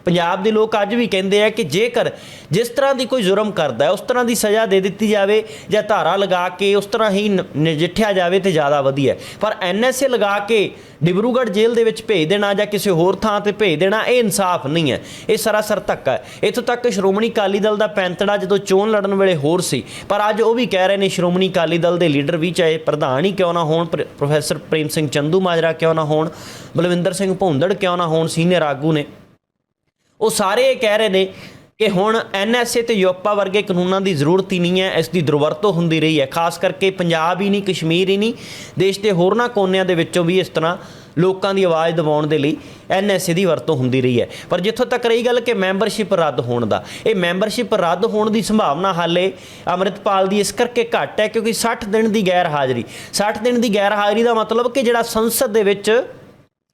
ਪੰਜਾਬ ਦੇ ਲੋਕ ਅੱਜ ਵੀ ਕਹਿੰਦੇ ਆ ਕਿ ਜੇਕਰ ਜਿਸ ਤਰ੍ਹਾਂ ਦੀ ਕੋਈ ਜੁਰਮ ਕਰਦਾ ਹੈ, ਉਸ ਤਰ੍ਹਾਂ ਦੀ ਸਜ਼ਾ ਦੇ ਦਿੱਤੀ ਜਾਵੇ, ਜਾਂ ਧਾਰਾ ਲਗਾ ਕੇ ਉਸ ਤਰ੍ਹਾਂ ਹੀ ਨ- ਨਜਿੱਠਿਆ ਜਾਵੇ ਤੇ ਜ਼ਿਆਦਾ ਵਧੀਆ ਹੈ। ਪਰ ਐਨਐਸਏ ਲਗਾ ਕੇ ਡਿਬਰੂਗੜ੍ਹ ਜੇਲ੍ਹ ਦੇ ਵਿੱਚ ਭੇਜ ਦੇਣਾ ਜਾਂ ਕਿਸੇ ਹੋਰ ਥਾਂ ਤੇ ਭੇਜ ਦੇਣਾ, ਇਹ ਇਨਸਾਫ ਨਹੀਂ ਹੈ। ਇਹ ਸਰਾਸਰ ਧੱਕਾ ਹੈ। ਇੱਥੋਂ ਤੱਕ ਸ਼੍ਰੋਮਣੀ ਅਕਾਲੀ ਦਲ ਦਾ ਪੈਂਤੜਾ ਜਦੋਂ ਚੋਣ ਲੜਨ ਵੇਲੇ ਹੋਰ ਸੀ, ਪਰ ਅੱਜ ਉਹ ਵੀ ਕਹਿ ਰਹੇ ਨੇ ਸ਼੍ਰੋਮਣੀ ਅਕਾਲੀ ਦਲ ਦੇ ਲੀਡਰ ਵੀ ਚਾਹੇ ਪ੍ਰਧਾਨ ਹੀ ਕਿਉਂ ਨਾ ਹੋਣ ਪ੍ਰੋਫੈਸਰ ਪ੍ਰੇਮ ਸਿੰਘ ਚੰਦੂ ਮਾਜਰਾ ਕਿਉਂ ਨਾ ਹੋਣ, ਬਲਵਿੰਦਰ ਸਿੰਘ ਭੌਂਦੜ ਕਿਉਂ ਨਾ ਹੋਣ, ਸੀਨੀਅਰ ਆਗੂ ਨੇ। ਉਹ ਸਾਰੇ ਇਹ ਕਹਿ ਰਹੇ ਨੇ ਕਿ ਹੁਣ ਐਨਐਸਏ ਤੇ ਯੋਪਾ ਵਰਗੇ ਕਾਨੂੰਨਾਂ ਦੀ ਜ਼ਰੂਰਤ ਹੀ ਨਹੀਂ ਹੈ, ਇਸ ਦੀ ਦੁਰਵਰਤੋਂ ਹੁੰਦੀ ਰਹੀ ਹੈ। ਖਾਸ ਕਰਕੇ ਪੰਜਾਬ ਹੀ ਨਹੀਂ, ਕਸ਼ਮੀਰ ਹੀ ਨਹੀਂ, ਦੇਸ਼ ਦੇ ਹੋਰਨਾਂ ਕੋਨਿਆਂ ਦੇ ਵਿੱਚੋਂ ਵੀ ਇਸ ਤਰ੍ਹਾਂ ਲੋਕਾਂ ਦੀ ਆਵਾਜ਼ ਦਬਾਉਣ ਦੇ ਲਈ ਐਨਐਸਏ ਦੀ ਵਰਤੋਂ ਹੁੰਦੀ ਰਹੀ ਹੈ। ਪਰ ਜਿੱਥੋਂ ਤੱਕ ਰਹੀ ਗੱਲ ਕਿ ਮੈਂਬਰਸ਼ਿਪ ਰੱਦ ਹੋਣ ਦਾ, ਇਹ ਮੈਂਬਰਸ਼ਿਪ ਰੱਦ ਹੋਣ ਦੀ ਸੰਭਾਵਨਾ ਹਾਲੇ ਅੰਮ੍ਰਿਤਪਾਲ ਦੀ ਇਸ ਕਰਕੇ ਘੱਟ ਹੈ ਕਿਉਂਕਿ 60 ਦਿਨ ਦੀ ਗੈਰ ਹਾਜ਼ਰੀ। 60 ਦਿਨ ਦੀ ਗੈਰ ਹਾਜ਼ਰੀ ਦਾ ਮਤਲਬ ਕਿ ਜਿਹੜਾ ਸੰਸਦ ਦੇ ਵਿੱਚ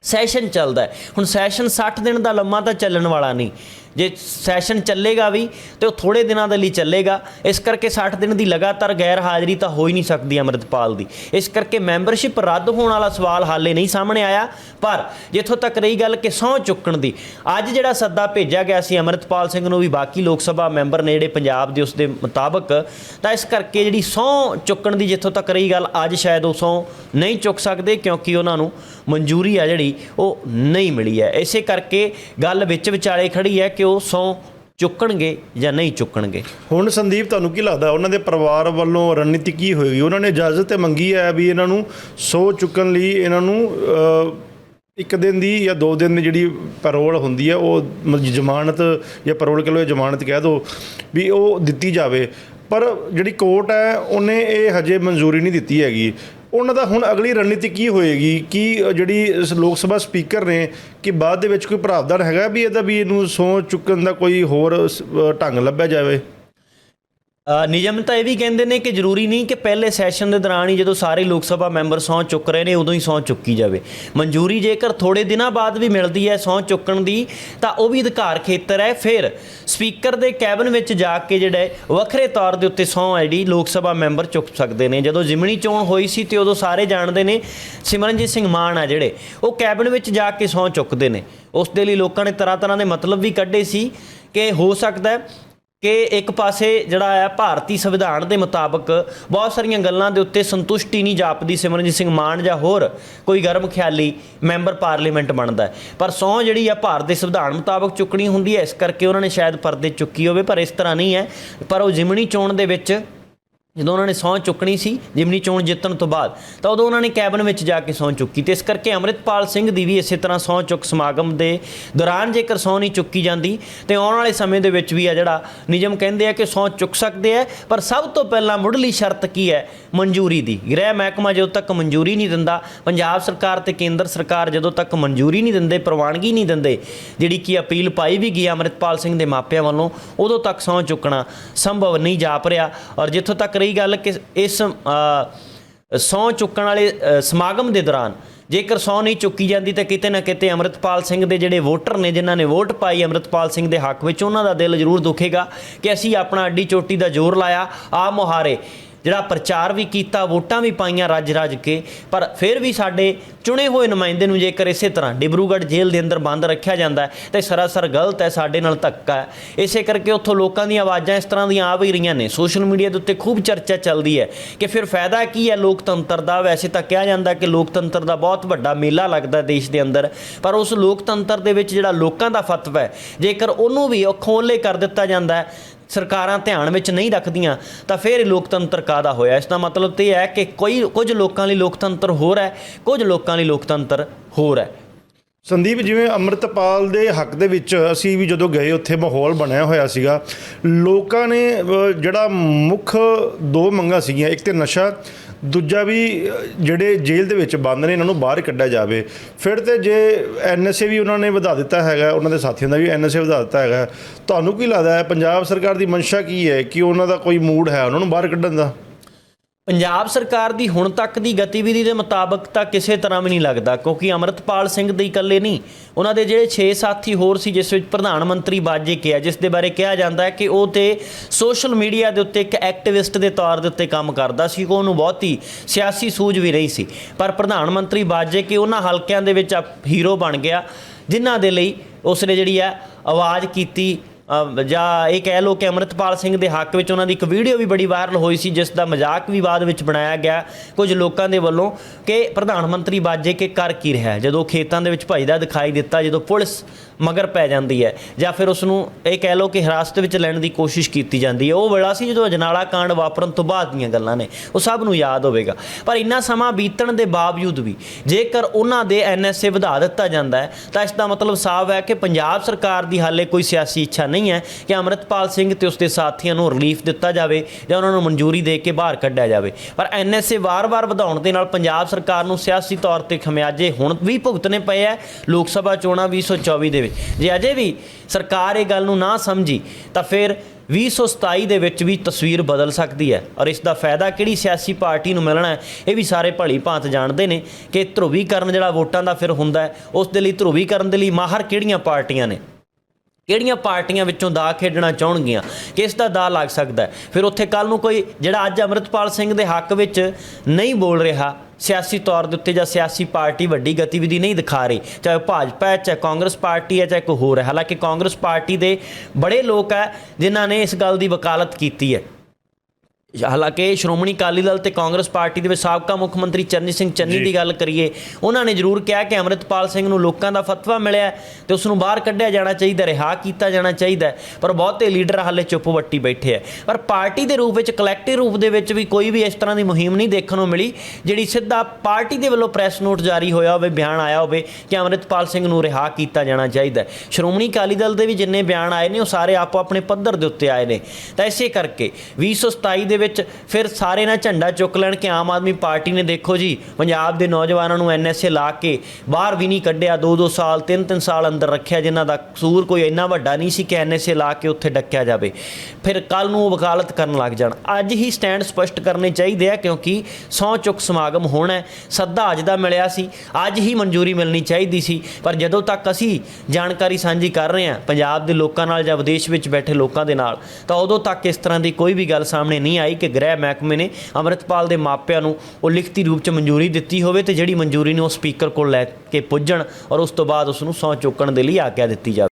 ਸੈਸ਼ਨ ਚੱਲਦਾ ਹੁਣ ਸੈਸ਼ਨ 60 ਦਿਨ ਦਾ ਲੰਮਾ ਤਾਂ ਚੱਲਣ ਵਾਲਾ ਨਹੀਂ। ਜੇ ਸੈਸ਼ਨ ਚੱਲੇਗਾ ਵੀ, ਤੇ ਉਹ ਥੋੜੇ ਦਿਨਾਂ ਦੇ ਲਈ ਚੱਲੇਗਾ। ਇਸ ਕਰਕੇ 60 ਦਿਨ ਦੀ ਲਗਾਤਾਰ ਗੈਰ ਹਾਜ਼ਰੀ ਤਾਂ ਹੋ ਹੀ ਨਹੀਂ ਸਕਦੀ ਅੰਮ੍ਰਿਤਪਾਲ ਦੀ। ਇਸ ਕਰਕੇ ਮੈਂਬਰਸ਼ਿਪ ਰੱਦ ਹੋਣ ਵਾਲਾ ਸਵਾਲ ਹਾਲੇ ਨਹੀਂ ਸਾਹਮਣੇ ਆਇਆ, ਪਰ ਜਿੱਥੋਂ ਤੱਕ ਰਹੀ ਗੱਲ ਕਿ ਸਹੁੰ ਚੁੱਕਣ ਦੀ, ਅੱਜ ਜਿਹੜਾ ਸੱਦਾ ਭੇਜਿਆ ਗਿਆ ਸੀ ਅੰਮ੍ਰਿਤਪਾਲ ਸਿੰਘ ਨੂੰ ਵੀ ਬਾਕੀ ਲੋਕ ਸਭਾ ਮੈਂਬਰ ਨੇ ਜਿਹੜੇ ਪੰਜਾਬ ਦੇ ਉਸ ਦੇ ਮੁਤਾਬਕ, ਤਾਂ ਇਸ ਕਰਕੇ ਜਿਹੜੀ ਸਹੁੰ ਚੁੱਕਣ ਦੀ ਜਿੱਥੋਂ ਤੱਕ ਰਹੀ ਗੱਲ, ਅੱਜ ਸ਼ਾਇਦ ਉਹ ਸਹੁੰ ਨਹੀਂ ਚੁੱਕ ਸਕਦੇ ਕਿਉਂਕਿ ਉਹਨਾਂ ਨੂੰ ਮਨਜ਼ੂਰੀ ਆ ਜਿਹੜੀ ਉਹ ਨਹੀਂ ਮਿਲੀ ਹੈ। ਇਸੇ ਕਰਕੇ ਗੱਲ ਵਿੱਚ ਵਿਚਾਲੇ ਖੜੀ ਹੈ ਕਿ ਉਹ ਸਹੁੰ ਚੁੱਕਣਗੇ ਜਾਂ ਨਹੀਂ ਚੁੱਕਣਗੇ? ਹੁਣ ਸੰਦੀਪ, ਤੁਹਾਨੂੰ ਕੀ ਲੱਗਦਾ? ਉਹਨਾਂ ਦੇ ਪਰਿਵਾਰ ਵੱਲੋਂ ਰਣਨੀਤੀ ਕੀ ਹੋਏਗੀ? ਉਹਨਾਂ ਨੇ ਇਜਾਜ਼ਤ ਤੇ ਮੰਗੀ ਹੈ ਵੀ ਇਹਨਾਂ ਨੂੰ ਸੌ ਚੁੱਕਣ ਲਈ ਇਹਨਾਂ ਨੂੰ ਇੱਕ ਦਿਨ ਦੀ ਜਾਂ ਦੋ ਦਿਨ ਦੀ ਜਿਹੜੀ ਪੈਰੋਲ ਹੁੰਦੀ ਹੈ, ਉਹ ਮ- ਜ਼ਮਾਨਤ ਜਾਂ ਪੈਰੋਲ ਕਹ ਲਓ ਜ਼ਮਾਨਤ ਕਹਿ ਦਿਓ ਵੀ ਉਹ ਦਿੱਤੀ ਜਾਵੇ। ਪਰ ਜਿਹੜੀ ਕੋਰਟ ਹੈ, ਉਹਨੇ ਇਹ ਹਜੇ ਮਨਜ਼ੂਰੀ ਨਹੀਂ ਦਿੱਤੀ ਹੈਗੀ। ਉਹਨਾਂ ਦਾ ਹੁਣ ਅਗਲੀ ਰਣਨੀਤੀ ਕੀ ਹੋਏਗੀ? ਕਿ ਜਿਹੜੀ ਇਸ ਲੋਕ ਸਭਾ ਸਪੀਕਰ ਨੇ, ਕਿ ਬਾਅਦ ਦੇ ਵਿੱਚ ਕੋਈ ਪ੍ਰਾਵਧਾਨ ਹੈਗਾ ਵੀ ਇਹਦਾ ਵੀ ਇਹਨੂੰ ਸਹੁੰ ਚੁੱਕਣ ਦਾ ਕੋਈ ਹੋਰ ਸ- ਢੰਗ ਲੱਭਿਆ ਜਾਵੇ? ਨਿਯਮ ਤਾਂ ਇਹ ਵੀ ਕਹਿੰਦੇ ਨੇ ਕਿ ਜ਼ਰੂਰੀ ਨਹੀਂ ਕਿ ਪਹਿਲੇ ਸੈਸ਼ਨ ਦੇ ਦੌਰਾਨ ਹੀ ਜਦੋਂ ਸਾਰੇ ਲੋਕ ਸਭਾ ਮੈਂਬਰ ਸਹੁੰ ਚੁੱਕ ਰਹੇ ਨੇ, ਉਦੋਂ ਹੀ ਸਹੁੰ ਚੁੱਕੀ ਜਾਵੇ। ਮਨਜ਼ੂਰੀ ਜੇਕਰ ਥੋੜੇ ਦਿਨਾਂ ਬਾਅਦ ਵੀ ਮਿਲਦੀ ਹੈ ਸਹੁੰ ਚੁੱਕਣ ਦੀ, ਤਾਂ ਉਹ ਵੀ ਅਧਿਕਾਰ ਖੇਤਰ ਹੈ। ਫਿਰ ਸਪੀਕਰ ਦੇ ਕੈਬਨ ਵਿੱਚ ਜਾ ਕੇ ਜਿਹੜਾ ਵੱਖਰੇ ਤੌਰ ਦੇ ਉੱਤੇ ਸਹੁੰ ਹੈ ਜਿਹੜੀ ਲੋਕ ਸਭਾ ਮੈਂਬਰ ਚੁੱਕ ਸਕਦੇ ਨੇ। ਜਦੋਂ ਜ਼ਿਮਣੀ ਚੋਣ ਹੋਈ ਸੀ ਤੇ ਉਦੋਂ ਸਾਰੇ ਜਾਣਦੇ ਨੇ ਸਿਮਰਨਜੀਤ ਸਿੰਘ ਮਾਨ ਆ ਜਿਹੜੇ, ਉਹ ਕੈਬਨ ਵਿੱਚ ਜਾ ਕੇ ਸਹੁੰ ਚੁੱਕਦੇ ਨੇ। ਉਸ ਦੇ ਲਈ ਲੋਕਾਂ ਨੇ ਤਰ੍ਹਾਂ ਤਰ੍ਹਾਂ ਦੇ ਮਤਲਬ ਵੀ ਕੱਢੇ ਸੀ ਕਿ ਹੋ ਸਕਦਾ ਹੈ ਕਿ ਇੱਕ ਪਾਸੇ ਜਿਹੜਾ ਹੈ ਭਾਰਤੀ ਸੰਵਿਧਾਨ ਦੇ ਮੁਤਾਬਕ ਬਹੁਤ ਸਾਰੀਆਂ ਗੱਲਾਂ ਦੇ ਉੱਤੇ ਸੰਤੁਸ਼ਟੀ ਨਹੀਂ ਜਾਪਦੀ ਸਿਮਰਨਜੀਤ ਸਿੰਘ ਮਾਨ ਜਾਂ ਹੋਰ ਕੋਈ ਗਰਮ ਖਿਆਲੀ ਮੈਂਬਰ ਪਾਰਲੀਮੈਂਟ ਬਣਦਾ ਪਰ ਸਹੁੰ ਜਿਹੜੀ ਆ ਭਾਰਤ ਦੇ ਸੰਵਿਧਾਨ ਮੁਤਾਬਕ ਚੁੱਕਣੀ ਹੁੰਦੀ ਹੈ, ਇਸ ਕਰਕੇ ਉਹਨਾਂ ਨੇ ਸ਼ਾਇਦ ਪਰਦੇ ਚੁੱਕੀ ਹੋਵੇ, ਪਰ ਇਸ ਤਰ੍ਹਾਂ ਨਹੀਂ ਹੈ। ਪਰ ਉਹ ਜਿਮਣੀ ਚੋਣ ਦੇ ਵਿੱਚ ਜਦੋਂ ਉਹਨਾਂ ਨੇ ਸਹੁੰ ਚੁੱਕਣੀ ਸੀ, ਜਿਮਨੀ ਚੋਣ ਜਿੱਤਣ ਤੋਂ ਬਾਅਦ, ਤਾਂ ਉਦੋਂ ਉਹਨਾਂ ਨੇ ਕੈਬਨ ਵਿੱਚ ਜਾ ਕੇ ਸਹੁੰ ਚੁੱਕੀ ਤੇ ਇਸ ਕਰਕੇ ਅੰਮ੍ਰਿਤਪਾਲ ਸਿੰਘ ਦੀ ਵੀ ਇਸੇ ਤਰ੍ਹਾਂ ਸਹੁੰ ਚੁੱਕ ਸਮਾਗਮ ਦੇ ਦੌਰਾਨ ਜੇਕਰ ਸਹੁੰ ਨਹੀਂ ਚੁੱਕੀ ਜਾਂਦੀ, ਤੇ ਆਉਣ ਵਾਲੇ ਸਮੇਂ ਦੇ ਵਿੱਚ ਵੀ ਆ ਜਿਹੜਾ ਨਿਯਮ ਕਹਿੰਦੇ ਆ ਕਿ ਸਹੁੰ ਚੁੱਕ ਸਕਦੇ ਆ, ਪਰ ਸਭ ਤੋਂ ਪਹਿਲਾਂ ਮੁੱਢਲੀ ਸ਼ਰਤ ਕੀ ਹੈ? ਮਨਜ਼ੂਰੀ ਦੀ। ਗ੍ਰਹਿ ਮਹਿਕਮਾ ਜਦੋਂ ਤੱਕ ਮਨਜ਼ੂਰੀ ਨਹੀਂ ਦਿੰਦਾ, ਪੰਜਾਬ ਸਰਕਾਰ ਤੇ ਕੇਂਦਰ ਸਰਕਾਰ ਜਦੋਂ ਤੱਕ ਮਨਜ਼ੂਰੀ ਨਹੀਂ ਦਿੰਦੇ, ਪ੍ਰਵਾਨਗੀ ਨਹੀਂ ਦਿੰਦੇ, ਜਿਹੜੀ ਕਿ ਅਪੀਲ ਪਾਈ ਵੀ ਗਈ ਅੰਮ੍ਰਿਤਪਾਲ ਸਿੰਘ ਦੇ ਮਾਪਿਆਂ ਵੱਲੋਂ, ਉਦੋਂ ਤੱਕ ਸਹੁੰ ਚੁੱਕਣਾ ਸੰਭਵ ਨਹੀਂ ਜਾਪ ਰਿਹਾ। ਔਰ ਜਿੱਥੋਂ ਤੱਕ ਰਹੀ ਗੱਲ ਕਿ ਇਸ ਅ, ਸਹੁੰ ਚੁੱਕਣ ਵਾਲੇ ਸਮਾਗਮ ਦੇ ਦੌਰਾਨ ਜੇਕਰ ਸਹੁੰ ਨਹੀਂ ਚੁੱਕੀ ਜਾਂਦੀ ਤਾਂ ਕਿਤੇ ਨਾ ਕਿਤੇ ਅੰਮ੍ਰਿਤਪਾਲ ਸਿੰਘ ਦੇ ਜਿਹੜੇ ਵੋਟਰ ਨੇ ਜਿਨ੍ਹਾਂ ਨੇ ਵੋਟ ਪਾਈ ਅੰਮ੍ਰਿਤਪਾਲ ਸਿੰਘ ਦੇ ਹੱਕ ਵਿੱਚ ਉਹਨਾਂ ਦਾ ਦਿਲ ਜ਼ਰੂਰ ਦੁਖੇਗਾ ਕਿ ਅਸੀਂ ਆਪਣਾ ਅੱਡੀ ਚੋਟੀ ਦਾ ਜ਼ੋਰ ਲਾਇਆ। ਆ ਮੁਹਾਰੇ ਜਿਹੜਾ ਪ੍ਰਚਾਰ ਵੀ ਕੀਤਾ, ਵੋਟਾਂ ਵੀ ਪਾਈਆਂ ਰੱਜ ਰੱਜ ਕੇ, ਪਰ ਫਿਰ ਵੀ ਸਾਡੇ ਚੁਣੇ ਹੋਏ ਨੁਮਾਇੰਦੇ ਨੂੰ ਜੇਕਰ ਇਸੇ ਤਰ੍ਹਾਂ ਡਿਬਰੂਗੜ੍ਹ ਜੇਲ੍ਹ ਦੇ ਅੰਦਰ ਬੰਦ ਰੱਖਿਆ ਜਾਂਦਾ ਹੈ, ਤੇ ਸਰਾਸਰ ਗਲਤ ਹੈ, ਸਾਡੇ ਨਾਲ ਧੱਕਾ ਹੈ। ਇਸੇ ਕਰਕੇ ਉੱਥੋਂ ਲੋਕਾਂ ਦੀਆਂ ਆਵਾਜ਼ਾਂ ਇਸ ਤਰ੍ਹਾਂ ਦੀਆਂ ਆ ਵੀ ਰਹੀਆਂ ਨੇ। ਸੋਸ਼ਲ ਮੀਡੀਆ ਦੇ ਉੱਤੇ ਖੂਬ ਚਰਚਾ ਚੱਲਦੀ ਹੈ ਕਿ ਫਿਰ ਫਾਇਦਾ ਕੀ ਹੈ ਲੋਕਤੰਤਰ ਦਾ? ਵੈਸੇ ਤਾਂ ਕਿਹਾ ਜਾਂਦਾ ਕਿ ਲੋਕਤੰਤਰ ਦਾ ਬਹੁਤ ਵੱਡਾ ਮੇਲਾ ਲੱਗਦਾ ਦੇਸ਼ ਦੇ ਅੰਦਰ, ਪਰ ਉਸ ਲੋਕਤੰਤਰ ਦੇ ਵਿੱਚ ਜਿਹੜਾ ਲੋਕਾਂ ਦਾ ਫਤਵਾ ਹੈ, ਜੇਕਰ ਉਹਨੂੰ ਵੀ ਅਖੋਲੇ ਕਰ ਦਿੱਤਾ ਜਾਂਦਾ ਸਰਕਾਰਾਂ ਧਿਆਨ ਵਿੱਚ ਨਹੀਂ ਰੱਖਦੀਆਂ, ਤਾਂ ਫਿਰ ਲੋਕਤੰਤਰ ਕਾਦਾ ਹੋਇਆ? ਇਸ ਦਾ ਮਤਲਬ ਤੇ ਇਹ ਹੈ ਕਿ ਕੋਈ, ਕੁਝ ਲੋਕਾਂ ਲਈ ਲੋਕਤੰਤਰ ਹੋਰ ਹੈ, ਕੁਝ ਲੋਕਾਂ ਲਈ ਲੋਕਤੰਤਰ ਹੋਰ ਹੈ। ਸੰਦੀਪ, ਜਿਵੇਂ ਅੰਮ੍ਰਿਤਪਾਲ ਦੇ ਹੱਕ ਦੇ ਵਿੱਚ ਅਸੀਂ ਵੀ ਜਦੋਂ ਗਏ, ਉੱਥੇ ਮਾਹੌਲ ਬਣਿਆ ਹੋਇਆ ਸੀਗਾ। ਲੋਕਾਂ ਨੇ ਜਿਹੜਾ ਮੁੱਖ ਦੋ ਮੰਗਾਂ ਸੀਗੀਆਂ, ਇੱਕ ਤੇ ਨਸ਼ਾ, ਦੂਜਾ ਵੀ ਜਿਹੜੇ ਜੇਲ੍ਹ ਦੇ ਵਿੱਚ ਬੰਦ ਨੇ, ਇਹਨਾਂ ਨੂੰ ਬਾਹਰ ਕੱਢਿਆ ਜਾਵੇ। ਫਿਰ ਤੇ ਜੇ ਐਨਐਸਏ ਵੀ ਉਹਨਾਂ ਨੇ ਵਧਾ ਦਿੱਤਾ ਹੈਗਾ, ਉਹਨਾਂ ਦੇ ਸਾਥੀਆਂ ਦਾ ਵੀ ਐਨਐਸਏ ਵਧਾ ਦਿੱਤਾ ਹੈਗਾ। ਤੁਹਾਨੂੰ ਕੀ ਲੱਗਦਾ ਹੈ, ਪੰਜਾਬ ਸਰਕਾਰ ਦੀ ਮਨਸ਼ਾ ਕੀ ਹੈ, ਕਿ ਉਹਨਾਂ ਦਾ ਕੋਈ ਮੂਡ ਹੈ, ਉਹਨਾਂ ਨੂੰ ਬਾਹਰ ਕੱਢਣ ਦਾ? ਪੰਜਾਬ ਸਰਕਾਰ ਦੀ ਹੁਣ ਤੱਕ ਦੀ ਗਤੀਵਿਧੀ ਦੇ ਮੁਤਾਬਕ ਤਾਂ ਕਿਸੇ ਤਰ੍ਹਾਂ ਵੀ ਨਹੀਂ ਲੱਗਦਾ, ਕਿਉਂਕਿ ਅਮਰਤਪਾਲ ਸਿੰਘ ਦੇ ਇਕੱਲੇ ਨਹੀਂ, ਉਹਨਾਂ ਦੇ ਜਿਹੜੇ 6 ਸਾਥੀ ਹੋਰ ਸੀ, ਜਿਸ ਵਿੱਚ ਪ੍ਰਧਾਨ ਮੰਤਰੀ ਬਾਜੇ ਕਿਹਾ, ਜਿਸ ਦੇ ਬਾਰੇ ਕਿਹਾ ਜਾਂਦਾ ਹੈ ਕਿ ਉਹ ਤੇ ਸੋਸ਼ਲ ਮੀਡੀਆ ਦੇ ਉੱਤੇ ਇੱਕ ਐਕਟਿਵਿਸਟ ਦੇ ਤੌਰ ਦੇ ਉੱਤੇ ਕੰਮ ਕਰਦਾ ਸੀ ਕਿ ਉਹਨੂੰ ਬਹੁਤੀ ਸਿਆਸੀ ਸੂਝ ਵੀ ਰਹੀ ਸੀ। ਪਰ ਪ੍ਰਧਾਨ ਮੰਤਰੀ ਬਾਜੇ ਕਿ ਉਹਨਾਂ ਹਲਕਿਆਂ ਦੇ ਵਿੱਚ ਹੀਰੋ ਬਣ ਗਿਆ, ਜਿਨ੍ਹਾਂ ਦੇ ਲਈ ਉਸਨੇ ਜਿਹੜੀ ਹੈ ਆਵਾਜ਼ ਕੀਤੀ ਜਾਂ ਇਹ ਕਹਿ ਲਓ ਕਿ ਅਮਰਿਤਪਾਲ ਸਿੰਘ ਦੇ ਹੱਕ ਵਿੱਚ ਉਹਨਾਂ ਦੀ ਇੱਕ ਵੀਡੀਓ ਵੀ ਬੜੀ ਵਾਇਰਲ ਹੋਈ ਸੀ, ਜਿਸ ਦਾ ਮਜ਼ਾਕ ਵੀ ਬਾਅਦ ਵਿੱਚ ਬਣਾਇਆ ਗਿਆ ਕੁਝ ਲੋਕਾਂ ਦੇ ਵੱਲੋਂ ਕਿ ਪ੍ਰਧਾਨ ਮੰਤਰੀ ਬਾਜੇ ਕੇ ਕਰ ਕੀ ਰਿਹਾ ਜਦੋਂ ਖੇਤਾਂ ਦੇ ਵਿੱਚ ਭਜਦਾ ਦਿਖਾਈ ਦਿੱਤਾ, ਜਦੋਂ ਪੁਲਿਸ ਮਗਰ ਪੈ ਜਾਂਦੀ ਹੈ ਜਾਂ ਫਿਰ ਉਸ ਨੂੰ ਇਹ ਕਹਿ ਲਓ ਕਿ ਹਿਰਾਸਤ ਵਿੱਚ ਲੈਣ ਦੀ ਕੋਸ਼ਿਸ਼ ਕੀਤੀ ਜਾਂਦੀ ਹੈ। ਉਹ ਵੇਲਾ ਸੀ ਜਦੋਂ ਅਜਨਾਲਾ ਕਾਂਡ ਵਾਪਰਨ ਤੋਂ ਬਾਅਦ ਦੀਆਂ ਗੱਲਾਂ ਨੇ। ਉਹ ਸਭ ਨੂੰ ਯਾਦ ਹੋਵੇਗਾ। ਪਰ ਇੰਨਾ ਸਮਾਂ ਬੀਤਣ ਦੇ ਬਾਵਜੂਦ ਵੀ ਜੇਕਰ ਉਹਨਾਂ ਦੇ ਐਨਐਸਏ ਵਧਾ ਦਿੱਤਾ ਜਾਂਦਾ ਹੈ, ਤਾਂ ਇਸ ਦਾ ਮਤਲਬ ਸਾਫ਼ ਹੈ ਕਿ ਪੰਜਾਬ ਸਰਕਾਰ ਦੀ ਹਾਲੇ ਕੋਈ ਸਿਆਸੀ ਇੱਛਾ ਨਹੀਂ ਹੈ ਕਿ ਅਮਰਿਤਪਾਲ ਸਿੰਘ ਤੇ ਉਸਦੇ ਸਾਥੀਆਂ ਨੂੰ ਰਿਲੀਫ ਦਿੱਤਾ ਜਾਵੇ ਜਾਂ ਉਹਨਾਂ ਨੂੰ ਮਨਜ਼ੂਰੀ ਦੇ ਕੇ ਬਾਹਰ ਕੱਢਿਆ ਜਾਵੇ। ਪਰ ਐਨਐਸਏ ਵਾਰ-ਵਾਰ ਵਧਾਉਣ ਦੇ ਨਾਲ ਪੰਜਾਬ ਸਰਕਾਰ ਨੂੰ ਸਿਆਸੀ ਤੌਰ ਤੇ ਖਮਿਆਜੇ ਹੁਣ ਵੀ ਭੁਗਤਣੇ ਪਏ ਹੈ। ਲੋਕ ਸਭਾ ਚੋਣਾਂ 2024 ਦੇ ਵਿੱਚ ਜੇ ਅਜੇ ਵੀ ਸਰਕਾਰ ਇਹ ਗੱਲ ਨੂੰ ਨਾ ਸਮਝੀ, ਤਾਂ ਫਿਰ 2027 ਦੇ ਵਿੱਚ ਵੀ ਤਸਵੀਰ ਬਦਲ ਸਕਦੀ ਹੈ। ਔਰ ਇਸ ਦਾ ਫਾਇਦਾ ਕਿਹੜੀ ਸਿਆਸੀ ਪਾਰਟੀ ਨੂੰ ਮਿਲਣਾ ਹੈ, ਇਹ ਵੀ ਸਾਰੇ ਭਲੀ ਭਾਂਤ ਜਾਣਦੇ ਨੇ ਕਿ ਧਰੁਵੀਕਰਨ ਜਿਹੜਾ ਵੋਟਾਂ ਦਾ ਫਿਰ ਹੁੰਦਾ ਹੈ, ਉਸ ਦੇ ਲਈ ਧਰੁਵੀਕਰਨ ਦੇ ਲਈ ਮਾਹਰ ਕਿਹੜੀਆਂ ਪਾਰਟੀਆਂ ਨੇ? ਕਿਹੜੀਆਂ ਪਾਰਟੀਆਂ ਵਿੱਚੋਂ ਦਾ ਖੇਡਣਾ ਚਾਹਣਗੀਆਂ? ਕਿਸ ਦਾ ਦਾ ਲੱਗ ਸਕਦਾ ਫਿਰ ਉੱਥੇ ਕੱਲ ਨੂੰ ਕੋਈ ਜਿਹੜਾ ਅੱਜ ਅਮਰਿਤਪਾਲ ਸਿੰਘ ਦੇ ਹੱਕ ਵਿੱਚ ਨਹੀਂ ਬੋਲ ਰਿਹਾ ਸਿਆਸੀ ਤੌਰ ਦੇ ਉੱਤੇ ਜਾਂ ਸਿਆਸੀ ਪਾਰਟੀ ਵੱਡੀ ਗਤੀਵਿਧੀ ਨਹੀਂ ਦਿਖਾ ਰਹੀ, ਚਾਹੇ ਉਹ ਭਾਜਪਾ ਹੈ, ਚਾਹੇ ਕਾਂਗਰਸ ਪਾਰਟੀ ਹੈ, ਚਾਹੇ ਕੋਈ ਹੋਰ ਹੈ। ਹਾਲਾਂਕਿ ਕਾਂਗਰਸ ਪਾਰਟੀ ਦੇ ਬੜੇ ਲੋਕ ਹੈ, ਜਿਨ੍ਹਾਂ ਨੇ ਇਸ ਗੱਲ ਦੀ ਵਕਾਲਤ ਕੀਤੀ ਹੈ। ਹਾਲਾਂਕਿ ਸ਼੍ਰੋਮਣੀ ਅਕਾਲੀ ਦਲ ਤੇ ਕਾਂਗਰਸ ਪਾਰਟੀ ਦੇ ਵਿੱਚ ਸਾਬਕਾ ਮੁੱਖ ਮੰਤਰੀ ਚਰਨਜੀਤ ਸਿੰਘ ਚੰਨੀ ਦੀ ਗੱਲ ਕਰੀਏ ਉਹਨਾਂ ਨੇ ਜ਼ਰੂਰ ਕਿਹਾ ਕਿ ਅਮਰਿਤਪਾਲ ਸਿੰਘ ਨੂੰ ਲੋਕਾਂ ਦਾ ਫਤਵਾ ਮਿਲਿਆ ਤੇ ਉਸ ਨੂੰ ਬਾਹਰ ਕੱਢਿਆ ਜਾਣਾ ਚਾਹੀਦਾ ਰਿਹਾ ਕੀਤਾ ਜਾਣਾ ਚਾਹੀਦਾ। ਪਰ ਬਹੁਤੇ ਲੀਡਰ ਹਾਲੇ ਚੁੱਪ ਵੱਟੀ ਬੈਠੇ ਆ ਪਰ ਪਾਰਟੀ ਦੇ ਰੂਪ ਵਿੱਚ ਕਲੈਕਟਿਵ ਰੂਪ ਦੇ ਵਿੱਚ ਵੀ ਕੋਈ ਵੀ ਇਸ ਤਰ੍ਹਾਂ ਦੀ ਮੁਹਿੰਮ ਨਹੀਂ ਦੇਖਣ ਨੂੰ ਮਿਲੀ ਜਿਹੜੀ ਸਿੱਧਾ ਪਾਰਟੀ ਦੇ ਵੱਲੋਂ ਪ੍ਰੈਸ ਨੋਟ ਜਾਰੀ ਹੋਇਆ ਹੋਵੇ ਬਿਆਨ ਆਇਆ ਹੋਵੇ ਕਿ ਅਮਰਿਤਪਾਲ ਸਿੰਘ ਨੂੰ ਰਿਹਾ ਕੀਤਾ ਜਾਣਾ ਚਾਹੀਦਾ। ਸ਼੍ਰੋਮਣੀ ਅਕਾਲੀ ਦਲ ਦੇ ਵੀ ਜਿੰਨੇ ਬਿਆਨ ਆਏ ਨੇ ਉਹ ਸਾਰੇ ਆਪੋ ਆਪਣੇ ਪੱਧਰ ਦੇ ਉੱਤੇ ਆਏ ਨੇ ਤਾਂ ਇਸੇ ਕਰਕੇ 2027 ਦੇ ਵਿੱਚ ਫਿਰ ਸਾਰੇ ਨਾ ਝੰਡਾ ਚੁੱਕ ਲੈਣ ਕਿ ਆਮ ਆਦਮੀ ਪਾਰਟੀ ਨੇ ਦੇਖੋ ਜੀ, ਪੰਜਾਬ ਦੇ ਨੌਜਵਾਨਾਂ ਨੂੰ ਐਨਐਸਏ ਲਾ ਕੇ ਬਾਹਰ ਵੀ ਨਹੀਂ ਕੱਢਿਆ 2-2 ਸਾਲ 3-3 ਸਾਲ ਅੰਦਰ ਰੱਖਿਆ, ਜਿਨ੍ਹਾਂ ਦਾ ਕਸੂਰ ਕੋਈ ਇੰਨਾ ਵੱਡਾ ਨਹੀਂ ਸੀ ਕਿ ਐਨਐਸਏ ਲਾ ਕੇ ਉੱਥੇ ਡੱਕਿਆ ਜਾਵੇ। ਫਿਰ ਕੱਲ ਨੂੰ ਵਕਾਲਤ ਕਰਨ ਲੱਗ ਜਾਣ। ਅੱਜ ਹੀ ਸਟੈਂਡ ਸਪਸ਼ਟ ਕਰਨੇ ਚਾਹੀਦੇ ਆ, ਕਿਉਂਕਿ ਸਹੁੰ ਚੁੱਕ ਸਮਾਗਮ ਹੋਣਾ ਸੱਦਾ ਅੱਜ ਦਾ ਮਿਲਿਆ ਸੀ। ਅੱਜ ਹੀ ਮਨਜ਼ੂਰੀ ਮਿਲਣੀ ਚਾਹੀਦੀ ਸੀ, ਪਰ ਜਦੋਂ ਤੱਕ ਅਸੀਂ ਜਾਣਕਾਰੀ ਸਾਂਝੀ ਕਰ ਰਹੇ ਹਾਂ, ਪੰਜਾਬ ਦੇ ਲੋਕਾਂ ਨਾਲ ਜਾਂ ਵਿਦੇਸ਼ ਵਿੱਚ ਬੈਠੇ ਲੋਕਾਂ ਦੇ ਨਾਲ, ਤਾਂ ਉਦੋਂ ਤੱਕ ਇਸ ਤਰ੍ਹਾਂ ਦੀ ਕੋਈ ਵੀ ਗੱਲ ਸਾਹਮਣੇ ਨਹੀਂ ਆਈ। ਕਿ ਗ੍ਰਹਿ ਮਹਿਕਮੇ ਨੇ ਅਮਰਿਤਪਾਲ ਦੇ ਮਾਪਿਆਂ ਨੂੰ ਉਹ ਲਿਖਤੀ ਰੂਪ 'ਚ ਮਨਜ਼ੂਰੀ ਦਿੱਤੀ ਹੋਵੇ ਤੇ ਜਿਹੜੀ ਮਨਜ਼ੂਰੀ ਨੂੰ ਉਹ ਸਪੀਕਰ ਕੋਲ ਲੈ ਕੇ ਪੁੱਜਣ ਔਰ ਉਸ ਤੋਂ ਬਾਅਦ ਉਸ ਨੂੰ ਸਹੁੰ ਚੁੱਕਣ ਦੇ ਲਈ ਆਗਿਆ ਦਿੱਤੀ ਜਾਵੇ।